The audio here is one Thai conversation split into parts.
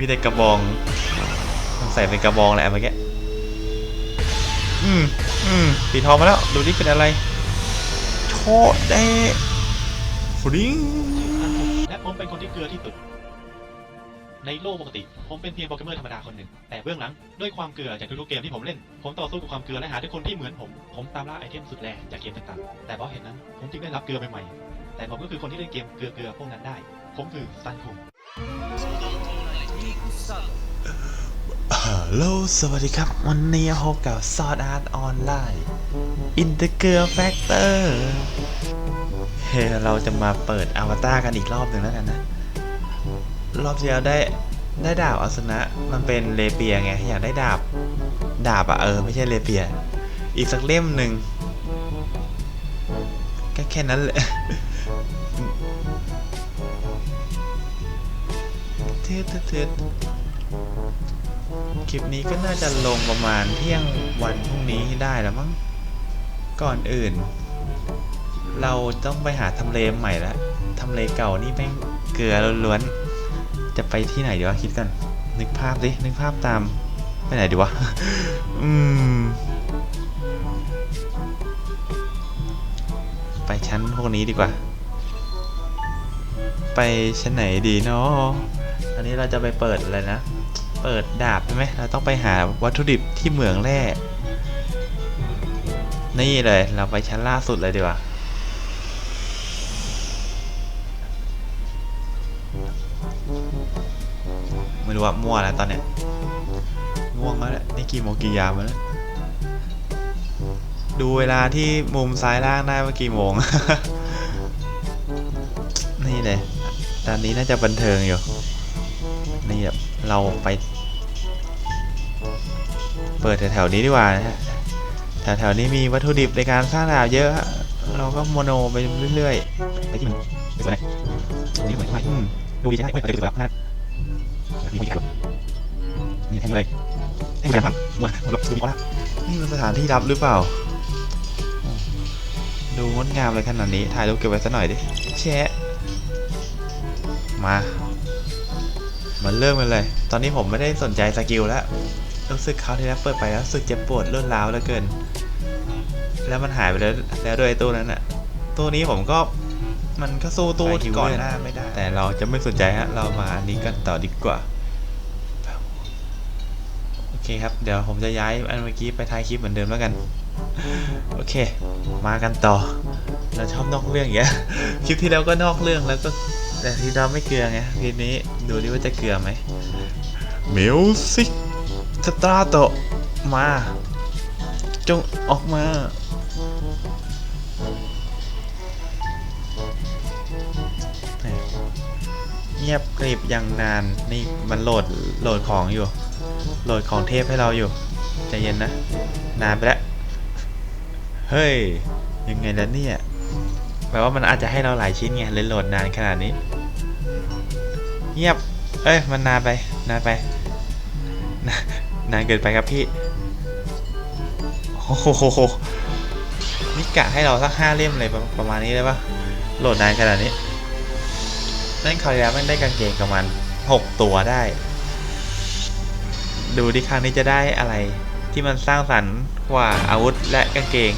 มีแต่กระบองต้องใส่เป็นกระบองแหละเมื่อกี้อืมอืมสีทองมาแล้ว ดูนี่เป็นอะไรโชดเดฟริงและผมเป็นคนที่เกลือที่สุด ในโลกปกติ ผมเป็นเพียงโปรแกรมเมอร์ธรรมดาคนหนึ่ง แต่เบื้องหลังด้วยความเกลือจากทุกๆเกมที่ผมเล่น ผมต่อสู้กับความเกลือและหาทุกคนที่เหมือนผม ผมตามล่าไอเทมสุดแรงจากเกมต่างๆ แต่เพราะเหตุนั้น ผมจึงได้รับเกลือใหม่ๆแต่ผมก็คือคนที่เล่นเกมเกลือๆพวกนั้นได้ ผมคือซันคุง ฮัลโหลสวัสดีครับ วันนี้พบกับ Sword Art Online In the Girl Factor เฮ้เราจะมาเปิดอวตารกันอีกรอบหนึ่งแล้วกันนะ รอบที่แล้วได้ได้ดาบอาสนะมันเป็นเลเปียไง อยากได้ดาบ ดาบอะเออ ไม่ใช่เลเปีย อีกสักเล่มหนึ่งก็แค่นั้นแหละ ทืดทืดทืดคลิปนี้ก็น่าจะลงประมาณเที่ยงวันพรุ่งนี้ได้แล้วมั้ง ก่อนอื่น เราต้องไปหาทำเลใหม่ล้วทำเลเก่านี่แม่งเกลือล้วนๆ จะไปที่ไหนดีวะคิดกัน นึกภาพดิ นึกภาพตาม ไปไหนดีวะ อืม ไปชั้นพวกนี้ดีกว่า ไปชั้นไหนดีเนาะ อันนี้เราจะไปเปิดอะไรนะ เปิดดาบใช่ไหมเราต้องไปหาวัตถุดิบที่เหมืองแร่ นี่เลย เราไปชั้นล่าสุดเลยดีกว่า ไม่รู้ว่ามั่วแล้วตอนเนี้ยง่วงแล้วแหละนี่กี่โมงกี่ยามแล้วดูเวลาที่มุมซ้ายล่างได้ว่ากี่โมง นี่เลย ตอนนี้น่าจะบันเทิงอยู่ นี่แบบเราไป เปิดแถวๆนี้ดีกว่านะฮะแถวๆนี้มีวัตถุดิบในการสร้างดาบเยอะฮะเราก็โมโนไปเรื่อยๆไปที่มันไปตัวไหนนี่เหมือนไม่อืมดูดีใช่ไหมเฮ้ยเดี๋ยวแบบนั้นมีคนอีกนี่แทงเลยแทงเลยครับเหมือนหลบซูมละนี่มันสถานที่ลับหรือเปล่า ดูงดงามเลยขนาดนี้ถ่ายรูปเก็บไว้สักหน่อยดิแชะมา มันเริ่มกันเลย ตอนนี้ผมไม่ได้สนใจสกิลแล้ว รู้สึกเขาที่แล้วเปิดไปแล้วรู้สึกเจ็บปวดรวดร้าวเหลือเกิน แล้วมันหายไปแล้วแล้วด้วยตู้นั้นอะตู้นี้ผมก็มันก็สู้ตู้ที่ก่อนหน้าไม่ได้ แต่เราจะไม่สนใจฮะ เรามาอันนี้กันต่อดีกว่า โอเคครับ เดี๋ยวผมจะย้ายอันเมื่อกี้ไปท้ายคลิปเหมือนเดิมแล้วกัน โอเค มากันต่อ เราชอบนอกเรื่องอย่างเงี้ย คลิปที่แล้วก็นอกเรื่องแล้วก็ แต่ที่เราไม่เกลือไงคลิปนี้ดูดิว่าจะเกลือไหมมิวสิกสตาร์โตมา จงออกมาแหม่เงียบกริบอย่างนาน นี่มันโหลดโหลดของอยู่ โหลดของเทพให้เราอยู่ใจเย็นนะ นานไปแล้ว เฮ้ย ยังไงแล้วเนี่ย แปลว่ามันอาจจะให้เราหลายชิ้นไงเลยโหลดนานขนาดนี้ เงียบ เอ้ย มันนานไป นานไป นานานเกินไปครับพี่ โอ้โหนี่กะให้เราสักห้าเล่มเลยประประมาณนี้เลยปะโหลดนานขนาดนี้นั่นคราวที่แล้วมันได้กางเกงประมาณหกตัวได้ ดูดิครั้งนี้จะได้อะไรที่มันสร้างสรรค์กว่าอาวุธและกางเกง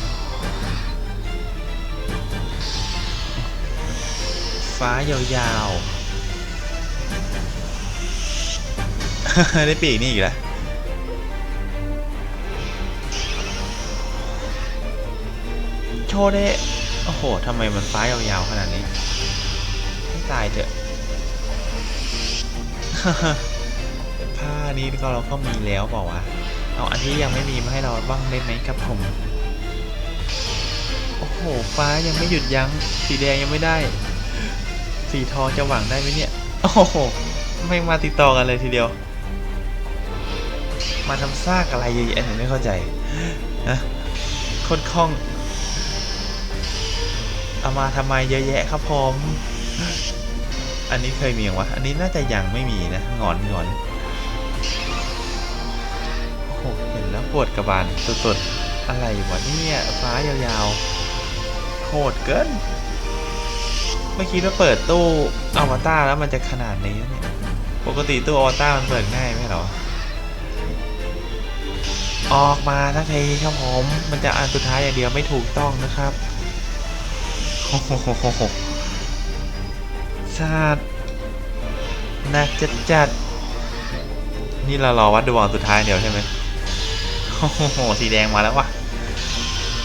ฟ้ายาวๆ ได้ปีกนี่อีกแล้วโชว์เดะโอ้โหทำไมมันฟ้ายาวๆขนาดนี้ให้ตายเถอะผ้านี้ก็เราก็มีแล้วเปล่าวะเอาอันที่ยังไม่มีมาให้เราบ้างได้ไหมครับผม โอ้โห ฟ้ายังไม่หยุดยัง้งสีแดงยังไม่ได้ สีทองจะหวังได้ไหมเนี่ย โอ้โห ไม่มาติดต่อกันเลยทีเดียว มาทำซากอะไรเยอะแยะผมไม่เข้าใจนะโคนคล่อง เอามาทำไมเยอะแยะครับผม อันนี้เคยมีอย่างวะ อันนี้น่าจะยังไม่มีนะหงอนหงอนโอ้โห เห็นแล้วปวดกระบาลสุดๆ อะไรวะเนี่ยฟ้ายาวๆโหดเกิน ไม่คิดว่าเปิดตู้อวตารแล้วมันจะขนาดนี้เนี่ยปกติตู้อวตารมันเปิดง่ายไหมหรอ ออกมาทักทีครับผมมันจะอันสุดท้ายอย่างเดียวไม่ถูกต้องนะครับโหชาติหนักจัดจัดนี่เรารอวัดดวงสุดท้ายเดียวใช่ไหมโอ้โหสีแดงมาแล้ววะ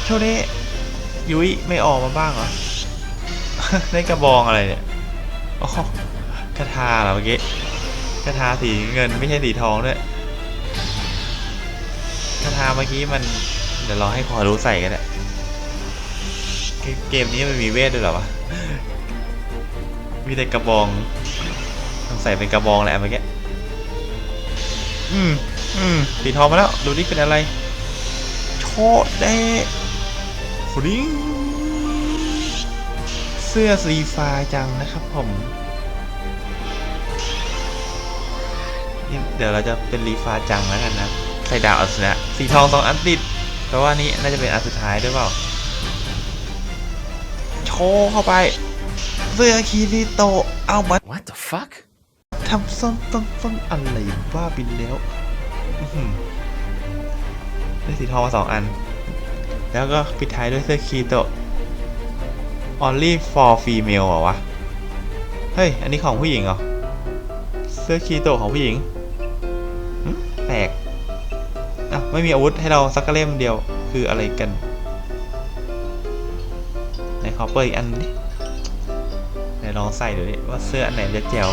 เท่านี้ยุ้ยไม่ออกมาบ้างเหรอ ได้กระบองอะไรเนี่ยโอ้โหกระทาเหรอเมื่อกี้กระทาสีเงินไม่ใช่สีทองด้วยกระทาเมื่อกี้มัน เดี๋ยวรอให้พอรู้ใส่กันแหละเกมนี้มันมีเวทด้วยหรอวะ มีแต่กระบอง ต้องใส่เป็นกระบองแหละเมื่อกี้ อืม อืมสีทองมาแล้ว ดูนี่เป็นอะไร โชดเด้ฟริง สื้อสีฟ้าจังนะครับผมนี่เดี๋ยวเราจะเป็นรีฟ้าจังแล้วกันนะใส่ดาวอัศนะสีทองสองอันติดแปลว่านี้น่าจะเป็นอันสุดท้ายด้วยเปล่าโชว์เข้าไป เสื้อคีริโตะเอามา What the fuck? ทำส้นต้นต้นอะไรบ้าบินแล้วอื้อหือได้สีทองมาสองอัน แล้วก็ปิดท้ายด้วยเสื้อคีโตะ only for female เหรอวะ เฮ้ย อันนี้ของผู้หญิงเหรอ เสื้อคีโตของผู้หญิงแปลกอะไม่มีอาวุธให้เราสักเล่มเดียวคืออะไรกันไหนขอเปิดอีกอันดิไหนลองใส่ดูดิว่าเสื้ออันไหนจะแจ๋ว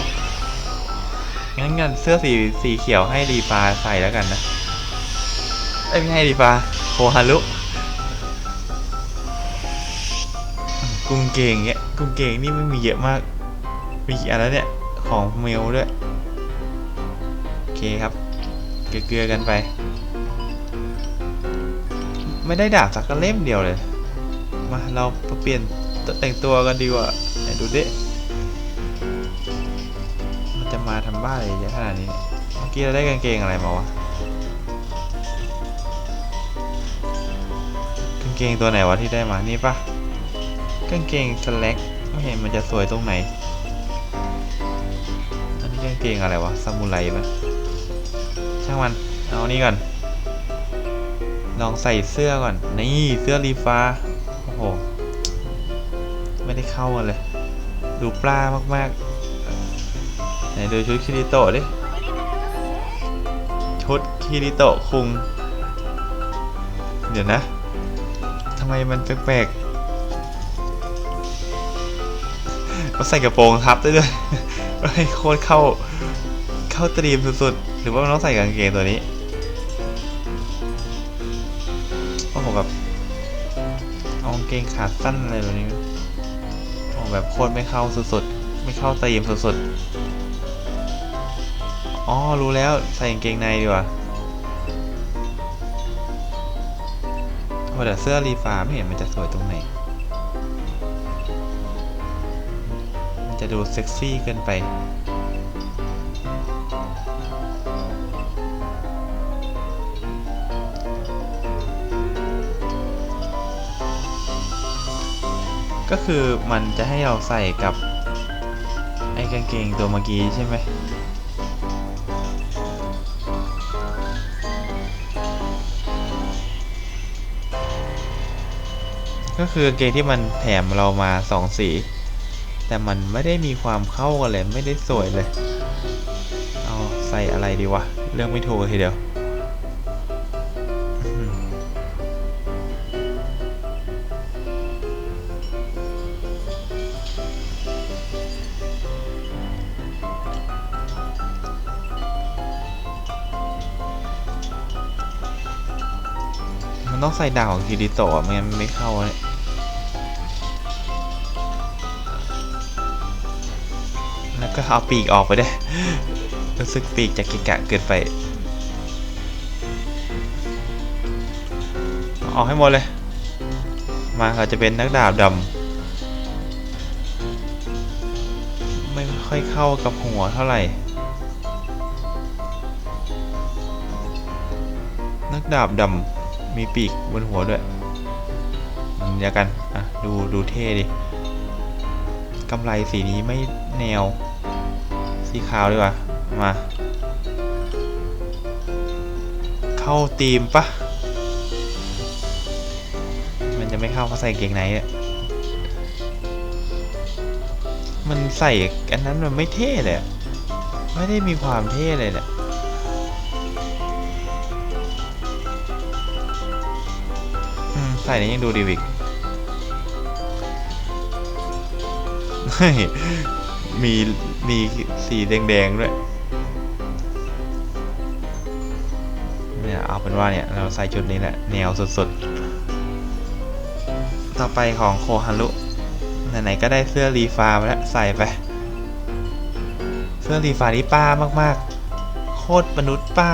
งั้นงั้นเสื้อสีสีเขียวให้ดีฟาใส่แล้วกันนะเอ้ไม่ให้ดีฟาโคฮารุ กุ้งเกงเงี้ยกุ้งเกงนี่ไม่มีเยอะมาก มีกี่อันแล้วเนี่ย ของเมลด้วย โอเคครับ เกลือกันไป ไม่ได้ดาบสักเล่มเดียวเลย มาเราเปลี่ยนแต่งตัวกันดีกว่าไหนดูดิมันจะมาทำบ้าอะไรเยอะขนาดนี้ เมื่อกี้เราได้กางเกงอะไรมาวะกางเกงตัวไหนวะที่ได้มา นี่ปะ กางเกงสแล็กไม่เห็นมันจะสวยตรงไหน อันนี้กางเกงอะไรวะซามูไรปะช่างมัน เอานี่ก่อน ลองใส่เสื้อก่อน นี่เสื้อรีฟ้า โอ้โห ไม่ได้เข้ากันเลย ดูปลามากๆ ไหนดูชุดคิริโตะดิ ชุดคิริโตะคุง เดี๋ยวนะ ทำไมมันแปลกๆ เขาใส่กระโปรงทับได้ด้วยโคตรเข้าเข้าตรีมสุดๆ หรือว่ามันต้องใส่กางเกงตัวนี้โอ้โหแบบเอากางเกงขาสั้นอะไรแบบนี้โอ้แบบโคตรไม่เข้าสุดๆ ไม่เข้าตรีมสุดๆ อ๋อรู้แล้วใส่กางเกงในดีกว่าโอ้แต่เสื้อรีฟ้าไม่เห็นมันจะสวยตรงไหน จะดูเซ็กซี่เกินไป ก็คือมันจะให้เราใส่กับไอ้กางเกงตัวเมื่อกี้ใช่ไหมก็คือเกงที่มันแถมเรามาสองสี แต่มันไม่ได้มีความเข้ากันเลยไม่ได้สวยเลย เอาใส่อะไรดีวะ เรื่องไม่ถูกเลยทีเดียวมันต้องใส่ดาวของคิริโตะไม่งั้นไม่เข้าเลย ก็เอาปีกออกไปได้ รู้สึกปีกจะกิกะเกินไปเอาอกให้หมดเลย มาเราจะเป็นนักดาบดำ ไม่ค่อยเข้ากับหัวเท่าไหร่ นักดาบดำ มีปีกบนหัวด้วยเดียวกัน อะ ดู ดูเท่ดิกำไรสีนี้ไม่แนว สีขาวดีกว่า มา เข้าตีมปะมันจะไม่เข้าเพราะใส่เกงไหนอะมันใส่อันนั้นมันไม่เท่เลยไม่ได้มีความเท่เลยแหละใส่นี้ยังดูดีวิกเฮ้ยมี มีสีแดงๆด้วยเนี่ยเอาเป็นว่าเนี่ยเราใส่ชุดนี้แหละแนวสุดๆ ต่อไปของโคฮารุไหนๆก็ได้เสื้อรีฟามาแล้วใส่ไป เสื้อรีฟานี่ป้ามากๆ โคตรมนุษย์ป้า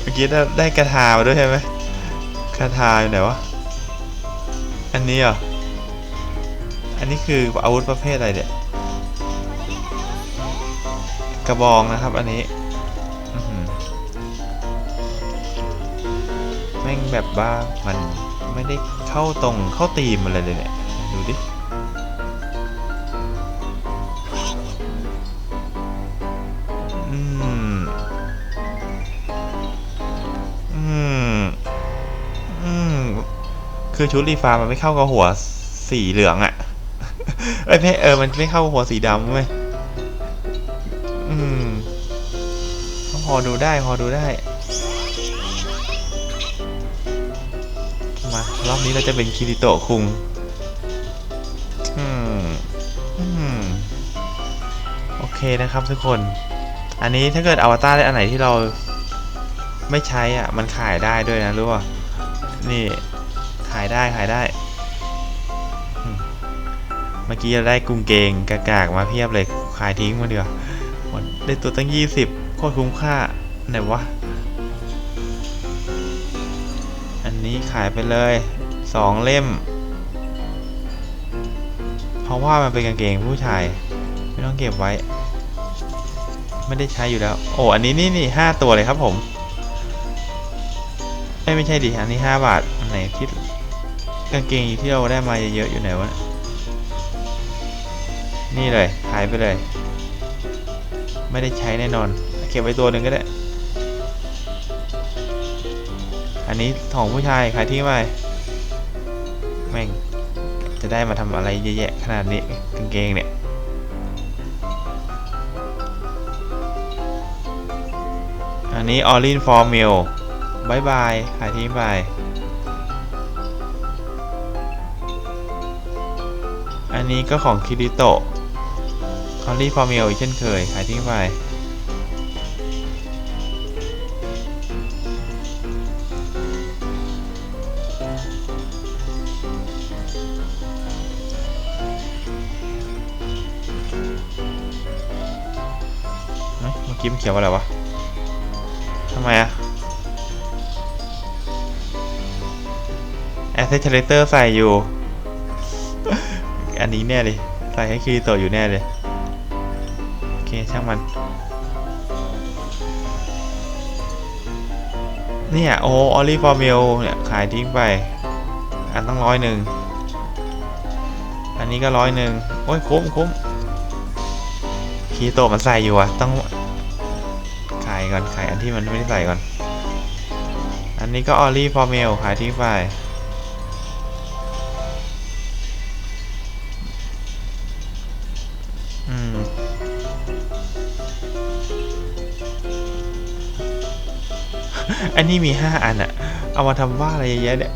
เมื่อกี้ได้กระทามาด้วยใช่ไหมกระทาอยู่ไหนวะ อันนี้เหรอ อันนี้คืออาวุธประเภทอะไรเนี่ยกระบองนะครับอันนี้แม่งแบบว่ามันไม่ได้เข้าตรงเข้าตีมอะไรเลยเนี่ย ดูดิอืมอืมอืมคือชุดรีฟ้ามันไม่เข้ากับหัวสีเหลืองอะ เอ้ยไม่เออมันไม่เข้าหัวสีดำเว้ยอืมพอดูได้พอดูได้ มารอบนี้เราจะเป็นคิริโตะคุงอืมอืมโอเคนะครับทุกคน อันนี้ถ้าเกิดอวตารได้อันไหนที่เราไม่ใช้อะ มันขายได้ด้วยนะรู้ป่ะนี่ขายได้ขายได้ เมื่อกี้เราได้กรุงเกงกากากมาเพียบเลยขายทิ้งมาเดียวได้ตัวตั้งยี่สิบโคตรคุ้มค่า ไหนวะ อันนี้ขายไปเลยสองเล่ม เพราะว่ามันเป็นกางเกงผู้ชาย ไม่ต้องเก็บไว้ ไม่ได้ใช้อยู่แล้ว โอ้ อันนี้นี่นี่ห้าตัวเลยครับผมเอ้ยไม่ใช่ดิ อันนี้ห้าบาท อันไหนที่กางเกงที่เราได้มาเยอะๆอยู่ไหนวะ นี่เลยขายไปเลย ไม่ได้ใช้แน่นอนเก็บไว้ตัวหนึ่งก็ได้ อันนี้ของผู้ชายขายทิ้งไปแม่งจะได้มาทำอะไรเยอะแยะขนาดนี้กางเกงเนี่ยอันนี้ออรินฟอร์มิลบายบาย ขายทิ้งไปอันนี้ก็ของคิริโตะ ออรี่ฟอร์มิลอีกเช่นเคย ขายทิ้งไป เมื่อกี้มันเขียนว่าอะไรวะ ทำไมอะแอสเซทเทเตอร์ใส่อยู่ อันนี้แน่เลย ใส่ให้คีโตอยู่แน่เลย ช่างมัน เนี่ย โอ้ออลี่ฟอร์มิลเนี่ย ขายทิ้งไป อันต้องร้อยหนึ่ง อันนี้ก็ร้อยหนึ่ง โอ้ย คุ้มคุ้มคีโตมันใส่อยู่อะต้อง ขายก่อน ขายอันที่มันไม่ได้ใส่ก่อน อันนี้ก็ออลี่ฟอร์มิลขายทิ้งไป อันนี้มีห้าอันอะเอามาทำว่าอะไรเยอะแยะเนี่ย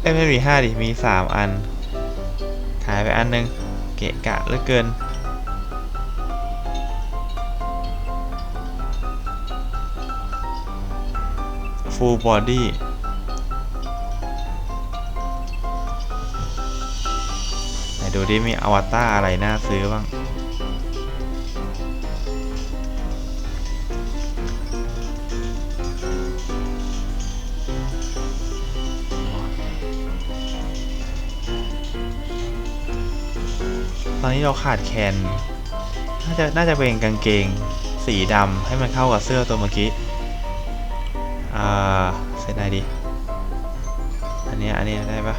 เอ้ไม่มีห้าดิ มีสามอันขายไปอันหนึง เกะกะเหลือเกิน full body ไหนดูดิมีอวตารอะไรน่าซื้อบ้าง อนนี้เราขาดแคนน่าจะน่าจะเป็นกางเกงสีดำให้มันเข้ากับเสื้อตัวเมื่อกี้ อ่าเซตไหนดี อันนี้อันนี้ได้ปะ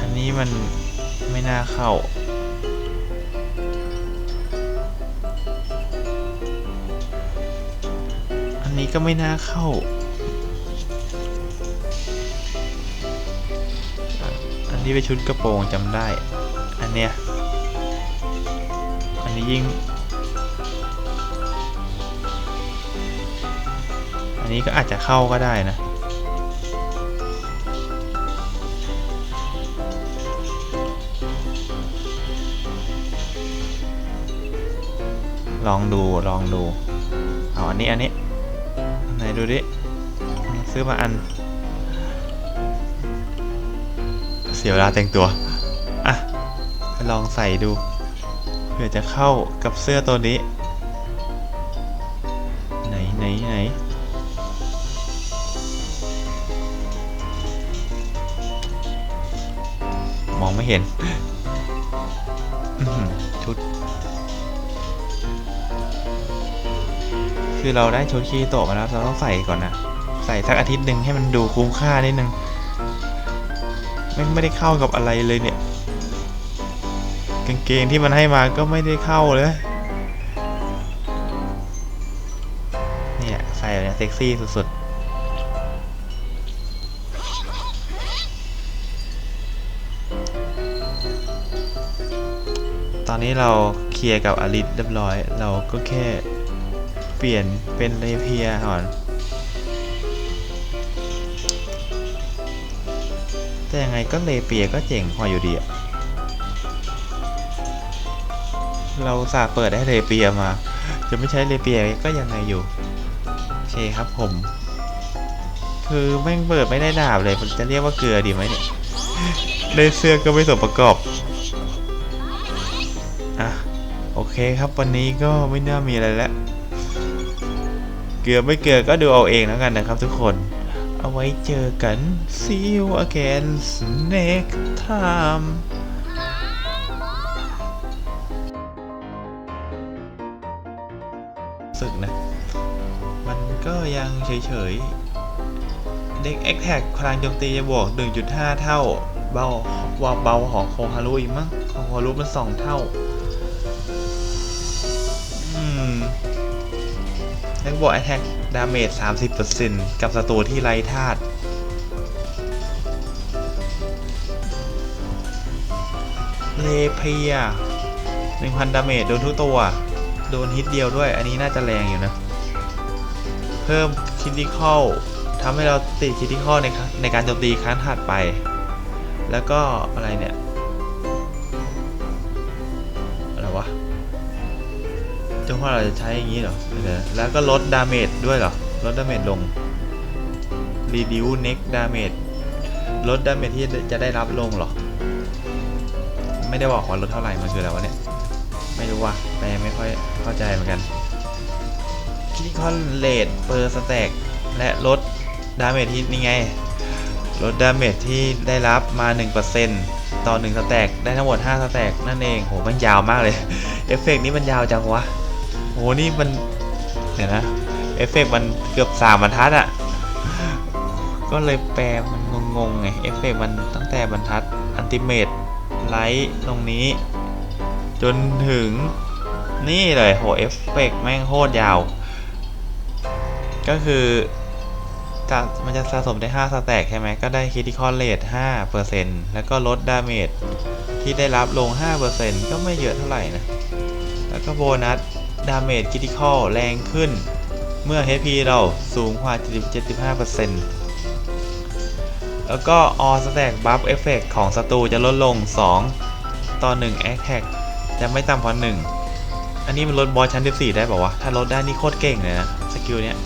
อันนี้นี้มันไม่น่าเข้าอันนี้ก็ไม่น่าเข้า อันนี้เป็นชุดกระโปรงจำได้ อันเนี้ย อันนี้ยิ่ง อันนี้ก็อาจจะเข้าก็ได้นะ ลองดู ลองดู เอาอันนี้ อันนี้ ไหนดูดิ ซื้อมาอัน สียเวลาแต่งตัว อะไปลองใส่ดู เผื่อจะเข้ากับเสื้อตัวนี้ ไหนไหนไหนมองไม่เห็นชุด คือเราได้ชุดคีโตะมาแล้ว เราต้องใส่ก่อนนะ ใส่สักอาทิตย์หนึ่งให้มันดูคุ้มค่านิดนึง ไม่ไม่ได้เข้ากับอะไรเลยเนี่ย กางเกงที่มันให้มาก็ไม่ได้เข้าเลย เนี่ยใส่แบบเนี้ยเซ็กซี่สุดๆตอนนี้เราเคลียร์กับอลิสเรียบร้อย เราก็แค่เปลี่ยนเป็นเลเพียก่อน แต่ยังไงก็เลเปียก็เจ๋งพออยู่ดีอะเราสาเปิดได้เลเปียมา จะไม่ใช้เลเปียก็ยังไงอยู่โอเคครับผม คือแม่งเปิดไม่ได้ดาบเลยมันจะเรียกว่าเกลือดีไหมเนี่ยได้เสื้อก็ไม่สมประกอบอะโอเคครับวันนี้ก็ไม่น่ามีอะไรแล้วเกลือไม่เกลือก็ดูเอาเองแล้วกันนะครับทุกคน เอาไว้เจอกัน see you again next time สึกนะ มันก็ยังเฉยๆ เด็ก a t t a c พลังโจมตีจะบวก 1.5 เท่า เบาว่าเบาของโคฮารุอีกมั้งของโคฮารุมัน 2 เท่า อืมแล้วบวก attack damage 30%กับศัตรูที่ไร้ธาตุเลเพีย1,000 ดาเมจโดนทุกตัว โดนฮิตเดียวด้วย อันนี้น่าจะแรงอยู่นะ เพิ่มคิติคอลทำให้เราติดคิติคอลในในการโจมตีครั้งถัดไป แล้วก็อะไรเนี่ย อะไรวะ จงว่าเราจะใช้อย่างนี้เหรอเดี๋ยวแล้วก็ลดดาเมจด้วยเหรอ ลดดาเมจลง reduce next damage ลดดาเมจที่จะได้รับลงเหรอ ไม่ได้บอกว่าลดเท่าไหร่มันคืออะไรวะเนี่ย ไม่รู้ว่าแปลไม่ค่อยเข้าใจเหมือนกันคิคอนเลดเปอร์สแต็กและลดดาเมจที่นี่ไง ลดดาเมจที่ได้รับมา 1%ต่อ1สแต็กได้ทั้งหมด5สแต็กนั่นเองโหมันยาวมากเลย เอฟเฟกต์นี้มันยาวจังวะ หนี่มันเดี๋ยวนะเอฟเฟกต์มันเกือบสามบรรทัดอะก็เลยแปลมันงงๆไงเอฟเฟกต์มันตั้งแต่บรรทัดอันติเมตไลท์ตรงนี้ จนถึงนี่เลยโหเอฟเฟกต์แม่งโคตรยาว ก็คือจะมันจะสะสมได้ 5 สแต็กใช่ไหม ก็ได้คิติคอลเลท5%แล้วก็ลดดาเมจที่ได้รับลง 5%ก็ไม่เยอะเท่าไหร่นะ แล้วก็โบนัส ดาเมจคริติคอลแรงขึ้น เมื่อ HP เราสูงกว่า 75%แล้วก็ All Stack Buff Effect ของศัตรูจะลดลง 2 ต่อ1 Attack จะไม่ต่ำกว่า 1 อันนี้มันลดบอสชั้น 14 ได้ป่าวะ ถ้าลดได้นี่โคตรเก่งเลยนะ สกิลเนี้ย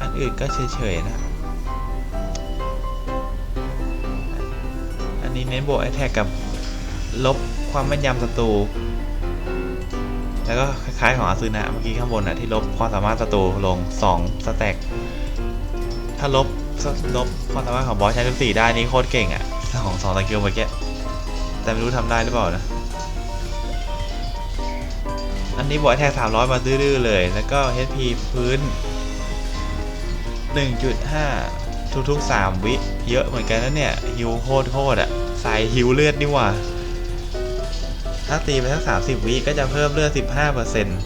อันอื่นก็เฉยๆนะอันนี้เน้นบวก Attack กับลบ ความแม่นยำศัตรู แล้วก็คล้ายๆของอาซึนะเมื่อกี้ข้างบนอะที่ลบความสามารถศัตรูลง 2 สแต็ก ถ้าลบลบความสามารถของบอสชั้น14ได้นี่โคตรเก่งอะของสองสกิลเมื่อกี้แต่ไม่รู้ทำได้หรือเปล่านะ อันนี้บวกแท็ก300มาดื้อๆเลย แล้วก็ HP พื้น 1.5 ทุกๆ 3 วิ เยอะเหมือนกันนะเนี่ยฮิวโคตรโคตรอะใส่ฮิวเลือดนี่หว่า ถ้าตีไปสักสามสิบวิก็จะเพิ่มเลือดสิบห้าเปอร์เซ็นต์